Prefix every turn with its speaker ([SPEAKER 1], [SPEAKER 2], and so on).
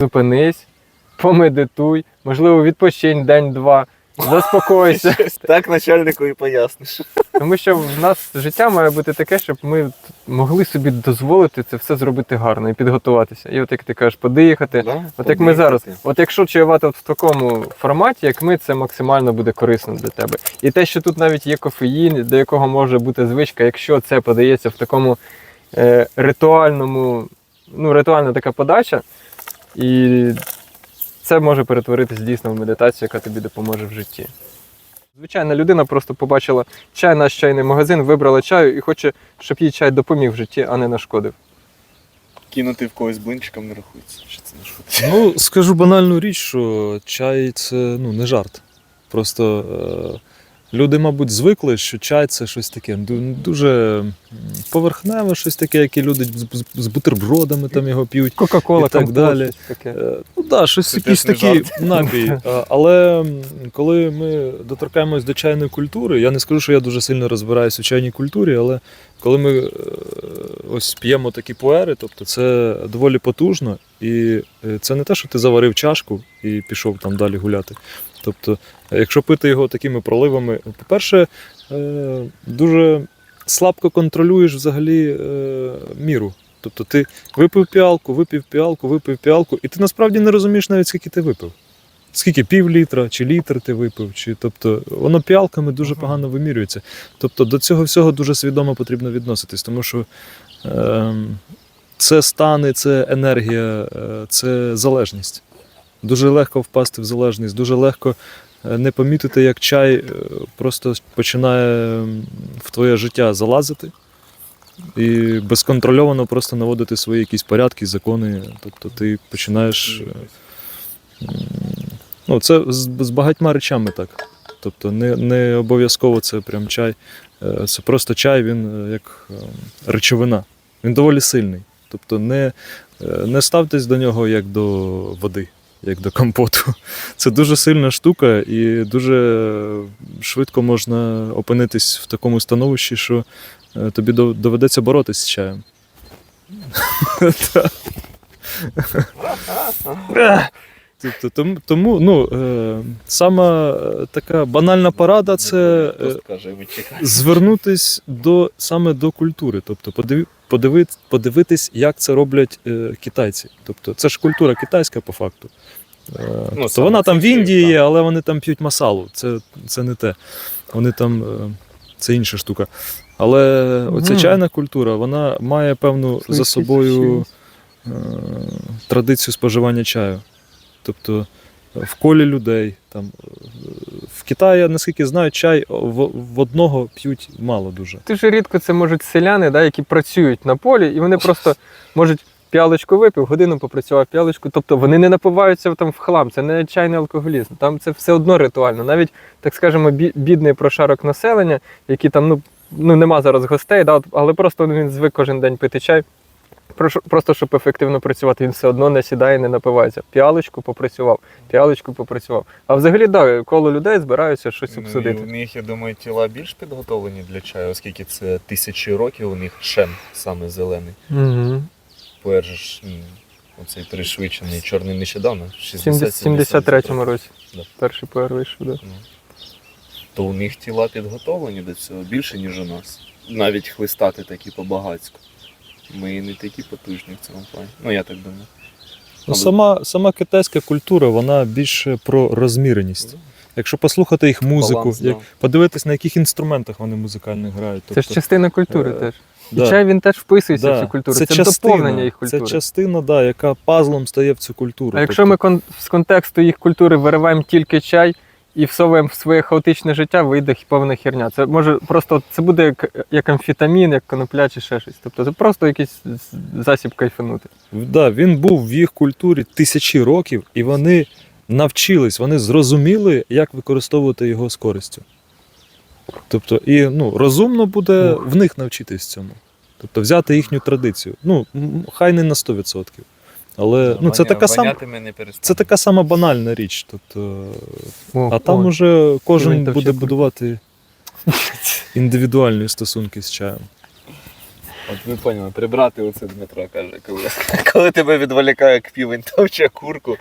[SPEAKER 1] Зупинись, помедитуй, можливо, відпочинь день-два, заспокойся.
[SPEAKER 2] Так начальнику і поясниш.
[SPEAKER 1] Тому що в нас життя має бути таке, щоб ми могли собі дозволити це все зробити гарно і підготуватися. І от як ти кажеш, подихати.
[SPEAKER 2] Да?
[SPEAKER 1] От як ми зараз, от якщо чаювати в такому форматі, як ми, це максимально буде корисно для тебе. І те, що тут навіть є кофеїн, до якого може бути звичка, якщо це подається в такому е, ритуальному, ну, ритуальна така подача, і це може перетворитись дійсно в медитацію, яка тобі допоможе в житті. Звичайна людина просто побачила чай, наш чайний магазин, вибрала чаю і хоче, щоб їй чай допоміг в житті, а не нашкодив.
[SPEAKER 2] Кинути в когось блинчиком не рахується. Що це не шутить?
[SPEAKER 3] Ну, скажу банальну річ, що чай це ну, не жарт. Просто е, люди, мабуть, звикли, що чай це щось таке ду- дуже поверхневе, щось таке, яке люди з, з- з бутербродами там його п'ють.
[SPEAKER 1] Кока-кола,
[SPEAKER 3] І так
[SPEAKER 1] компот,
[SPEAKER 3] далі.
[SPEAKER 1] таке.
[SPEAKER 3] Е, Ну так, да, щось
[SPEAKER 2] Це
[SPEAKER 3] якийсь такий напій. Але коли ми доторкаємось до чайної культури, я не скажу, що я дуже сильно розбираюся у чайній культурі, але коли ми е, ось п'ємо такі пуери, тобто це доволі потужно, і е, це не те, що ти заварив чашку і пішов там далі гуляти. Тобто, якщо пити його такими проливами, по-перше, е, дуже слабко контролюєш взагалі е, міру. Тобто ти випив піалку, випив піалку, випив піалку, і ти насправді не розумієш навіть, скільки ти випив. Скільки пів літра чи літр ти випив, чи тобто воно піалками дуже погано вимірюється. Тобто до цього всього дуже свідомо потрібно відноситись, тому що е, це стани, це енергія, е, це залежність. Дуже легко впасти в залежність, дуже легко е, не помітити, як чай е, просто починає в твоє життя залазити і безконтрольовано просто наводити свої якісь порядки, закони. Тобто ти починаєш. е, Ну, це з, багатьма речами так. Тобто не, не обов'язково це прям чай. Це просто чай, він як речовина. Він доволі сильний. Тобто не, не ставтесь до нього як до води, як до компоту. Це дуже сильна штука, і дуже швидко можна опинитись в такому становищі, що е, тобі доведеться боротись з чаєм. Тобто, тому, ну, е, сама е, така банальна порада це звернутись до, саме до культури. Тобто подиви, подиви, подивитись, як це роблять е, китайці. Тобто це ж культура китайська по факту. Е, тобто
[SPEAKER 2] саме
[SPEAKER 3] вона там в Індії є, але вони там п'ють масалу. Це, це не те. Вони там. е, Це інша штука. Але оця чайна культура, вона має певну за собою е, традицію споживання чаю. Тобто в колі людей. Там, е, Китаї, наскільки знаю, чай в, в одного п'ють мало дуже.
[SPEAKER 1] Дуже рідко це можуть селяни, да, які працюють на полі, і вони просто можуть п'ялочку випив, годину попрацював п'ялочку. Тобто вони не напиваються там в хлам, це не чайний алкоголізм. Там це все одно ритуально. Навіть, так скажемо, бідний прошарок населення, які там, ну, ну нема зараз гостей, да, але просто він звик кожен день пити чай. Просто щоб ефективно працювати, він все одно не сідає, не напивається. Піалочку попрацював, піалочку попрацював. А взагалі, да, коло людей збираються щось
[SPEAKER 2] Ну, і
[SPEAKER 1] обсудити.
[SPEAKER 2] у них, я думаю, тіла більш підготовлені для чаю, оскільки це тисячі років у них шен саме зелений.
[SPEAKER 1] Угу.
[SPEAKER 2] Ж оцей пришвидшений чорний нещодавно,
[SPEAKER 1] В 73-му році.
[SPEAKER 2] Да.
[SPEAKER 1] Перший пуер вийшов, да.
[SPEAKER 2] Ну, То у них тіла підготовлені до цього більше, ніж у нас. Навіть хлистати такі по-багацьку. Ми не такі потужні в цьому плані. Ну, я так думаю.
[SPEAKER 3] Ну, сама, сама китайська культура, вона більше про розміреність. Якщо послухати їх музику,
[SPEAKER 2] Баланс,
[SPEAKER 3] як,
[SPEAKER 2] да.
[SPEAKER 3] подивитись, на яких інструментах вони музикально грають.
[SPEAKER 1] Це ж частина культури
[SPEAKER 3] е,
[SPEAKER 1] теж. І чай він теж вписується в цю культуру. Це, доповнення їх культури.
[SPEAKER 3] Це частина, да, яка пазлом стає в цю культуру.
[SPEAKER 1] а якщо ми кон- з контексту їх культури вириваємо тільки чай і всовуємо в своє хаотичне життя, вийде повна херня. Це може просто це буде як, як амфетамін, як конопля чи ще щось. Тобто це просто якийсь засіб кайфанути.
[SPEAKER 3] Да, він був в їх культурі тисячі років, і вони навчились, вони зрозуміли, як використовувати його з користю. Тобто, і ну, розумно буде
[SPEAKER 1] Ух.
[SPEAKER 3] в них навчитись цьому. Тобто взяти їхню традицію. Ну, хай не на 100%. Але ну, це, така
[SPEAKER 2] перестанемо.
[SPEAKER 3] це така сама банальна річ. Тобто,
[SPEAKER 1] О,
[SPEAKER 3] а там
[SPEAKER 1] о.
[SPEAKER 3] уже кожен буде будувати індивідуальні стосунки з чаєм.
[SPEAKER 2] От ми поняли, прибрати оце Дмитро каже, коли, коли тебе відволікає як півень товче курку.